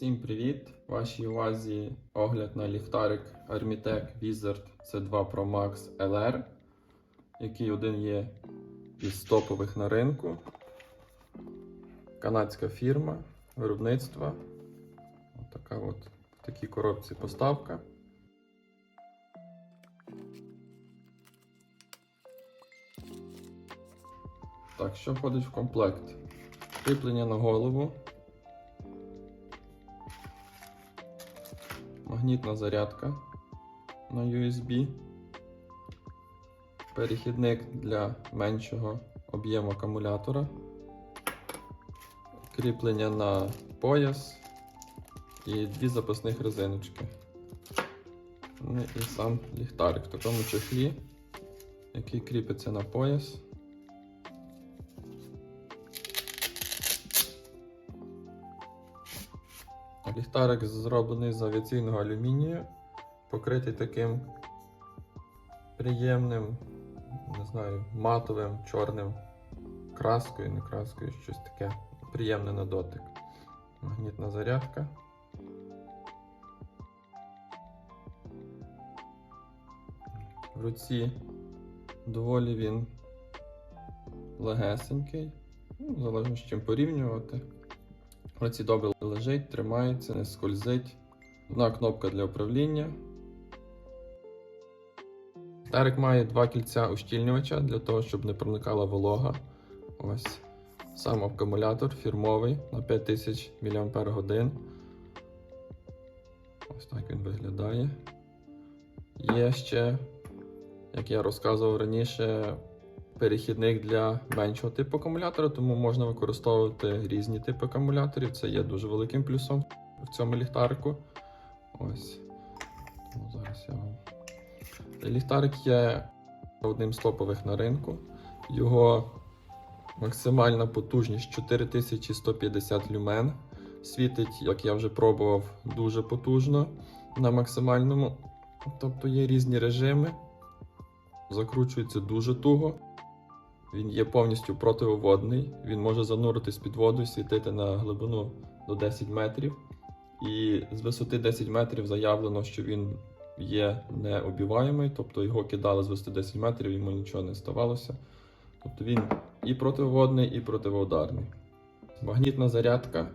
Всім привіт! Вашій увазі огляд на ліхтарик Armitec Wizard C2 Pro Max LR, який один є із топових на ринку. Канадська фірма виробництва. Така от в такій коробці поставка. Так, що входить в комплект? Кріплення на голову. Магнітна зарядка на USB, перехідник для меншого об'єму акумулятора, кріплення на пояс і дві запасних резиночки. Ну і сам ліхтарик в такому чехлі, який кріпиться на пояс. Ліхтарик зроблений з авіаційного алюмінію, покритий таким приємним, не знаю, матовим, чорним краскою, не краскою, щось таке приємне на дотик. Магнітна зарядка. В руці доволі він легесенький, ну, залежно з чим порівнювати. Руці добре лежить, тримається, не скользить. Одна кнопка для управління. Тарик має два кільця ущільнювача для того, щоб не проникала волога. Ось сам акумулятор фірмовий на 5000 мАч. Ось так він виглядає. Є ще, як я розказував раніше, перехідник для меншого типу акумулятора, тому можна використовувати різні типи акумуляторів. Це є дуже великим плюсом в цьому ліхтарику. Ось. Тому зараз я вам. Ліхтарик є одним з топових на ринку. Його максимальна потужність 4150 люмен. Світить, як я вже пробував, дуже потужно на максимальному. Тобто є різні режими. Закручується дуже туго. Він є повністю противоводний, він може зануритись під воду і світити на глибину до 10 метрів. І з висоти 10 метрів заявлено, що він є необіваємий, тобто його кидали з висоти 10 метрів, йому нічого не ставалося. Тобто він і противоводний, і противоударний. Магнітна зарядка.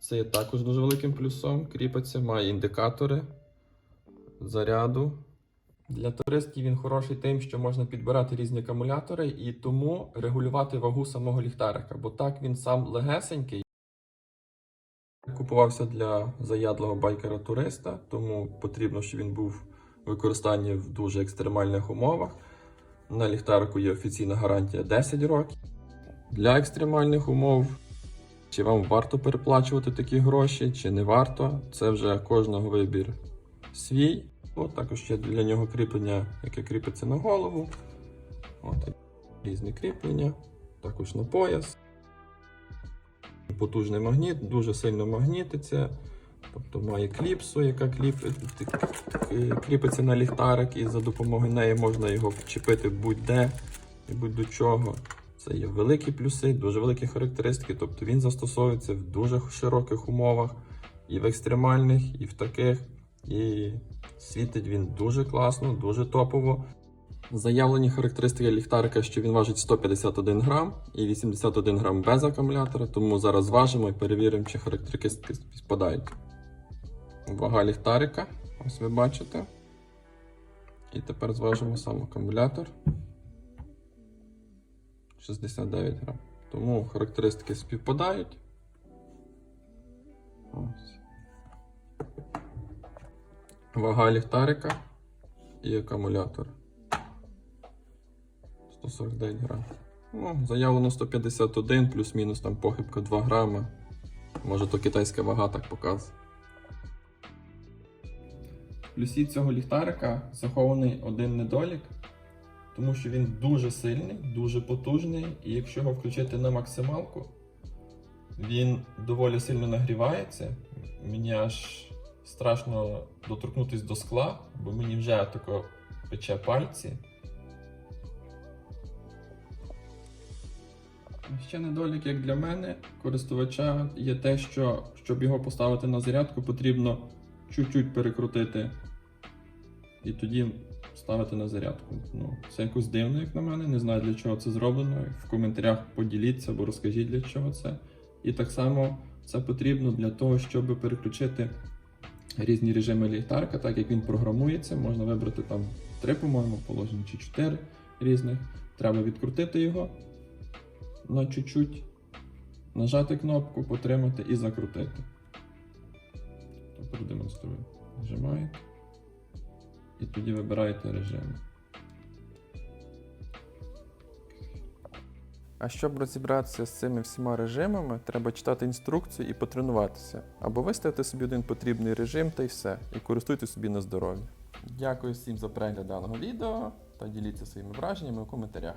Це є також дуже великим плюсом. Кріпиться, має індикатори заряду. Для туристів він хороший тим, що можна підбирати різні акумулятори і тому регулювати вагу самого ліхтарика, бо так він сам легесенький. Купувався для заядлого байкера-туриста, тому потрібно, щоб він був в використанні в дуже екстремальних умовах. На ліхтарику є офіційна гарантія 10 років. Для екстремальних умов, чи вам варто переплачувати такі гроші, чи не варто, це вже кожного вибір свій. От також є для нього кріплення, яке кріпиться на голову. От, різні кріплення, також на пояс. Потужний магніт, дуже сильно магнітиться. Тобто має кліпсу, яка кліп... кріпиться на ліхтарик, і за допомогою неї можна його чіпити будь-де і будь-до чого. Це є великі плюси, дуже великі характеристики. Тобто він застосовується в дуже широких умовах, і в екстремальних, і в таких. І світить він дуже класно, дуже топово. Заявлені характеристики ліхтарика, що він важить 151 грам і 81 грам без акумулятора, тому зараз зважимо і перевіримо, чи характеристики співпадають. Вага ліхтарика, ось ви бачите. І тепер зважимо сам акумулятор. 69 грам. Тому характеристики співпадають. Ось. Вага ліхтарика і акумулятор. 149 грам. Ну, заявлено 151, плюс-мінус там похибка 2 грама. Може то китайська вага так показує. В плюсі цього ліхтарика захований один недолік, тому що він дуже сильний, дуже потужний, і якщо його включити на максималку, він доволі сильно нагрівається. Мені аж страшно доторкнутися до скла, бо мені вже тако пече пальці. Ще недолік, як для мене, користувача, є те, що щоб його поставити на зарядку, потрібно чуть-чуть перекрутити і тоді ставити на зарядку. Ну, це якось дивно, як на мене. Не знаю для чого це зроблено. В коментарях поділіться або розкажіть для чого це. І так само це потрібно для того, щоб переключити різні режими ліхтарка, так як він програмується, можна вибрати там три, по-моєму, положення чи чотири різних. Треба відкрутити його на чуть-чуть, нажати кнопку, потримати і закрутити. Продемонструю. Нажимаєте. І тоді вибираєте режим. А щоб розібратися з цими всіма режимами, треба читати інструкцію і потренуватися. Або виставити собі один потрібний режим та й все, і користуйте собі на здоров'я. Дякую всім за перегляд даного відео та діліться своїми враженнями у коментарях.